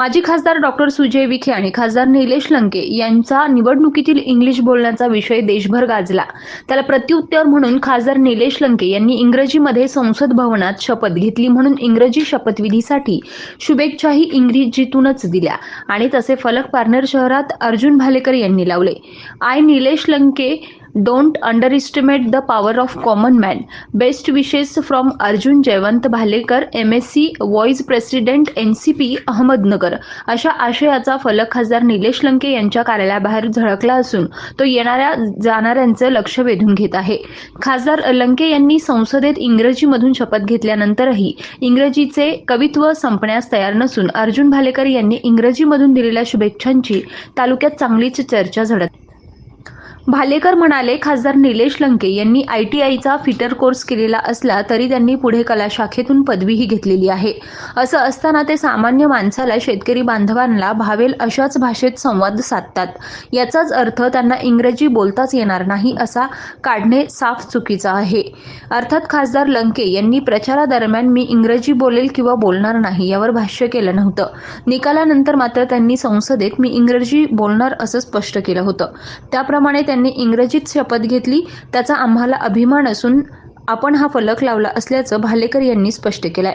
माजी खासदार डॉक्टर सुजय विखे आणि खासदार निलेश लंके यांचा निवडणुकीतील इंग्लिश बोलण्याचा विषय देशभर गाजला. त्याला प्रत्युत्तर म्हणून खासदार निलेश लंके यांनी इंग्रजीमध्ये संसद भवनात शपथ घेतली म्हणून इंग्रजी शपथविधीसाठी शुभेच्छाही इंग्रजीतूनच दिल्या आणि तसे फलक पार्नर शहरात अर्जुन भालेकर यांनी लावले. I. Nilesh Lanke don't underestimate the power of common man best wishes from Arjun Jaywant Bhalekar M S C vice president N C P Ahmednagar अशा आशयाचा फलक खासदार निलेश लंके यांच्या कार्यालयाबाहेर झळकला असून तो येणाऱ्या जाणाऱ्यांचं लक्ष वेधून घेत आहे. खासदार लंके यांनी संसदेत इंग्रजीमधून शपथ घेतल्यानंतरही इंग्रजीचे कवित्व संपण्यास तयार नसून अर्जुन भालेकर यांनी इंग्रजीमधून दिलेल्या शुभेच्छांची तालुक्यात चांगलीच चर्चा झडत भालेकर म्हणाले खासदार निलेश लंके यांनी आय टी आयचा फिटर कोर्स केलेला असला तरी त्यांनी पुढे कला शाखेतून पदवीही घेतलेली आहे. असं असताना ते सामान्य माणसाला शेतकरी बांधवांना भावेल अशाच भाषेत संवाद साधतात. याचाच अर्थ त्यांना इंग्रजी बोलताच येणार नाही असा काढणे साफ चुकीचं आहे. अर्थात खासदार लंके यांनी प्रचारादरम्यान मी इंग्रजी बोलेल किंवा बोलणार नाही यावर भाष्य केलं नव्हतं. निकालानंतर मात्र त्यांनी संसदेत मी इंग्रजी बोलणार असं स्पष्ट केलं होतं. त्याप्रमाणे त्यांनी इंग्रजीत शपथ घेतली त्याचा आम्हाला अभिमान असून आपण हा फलक लावला असल्याचं भालेकर यांनी स्पष्ट केलंय.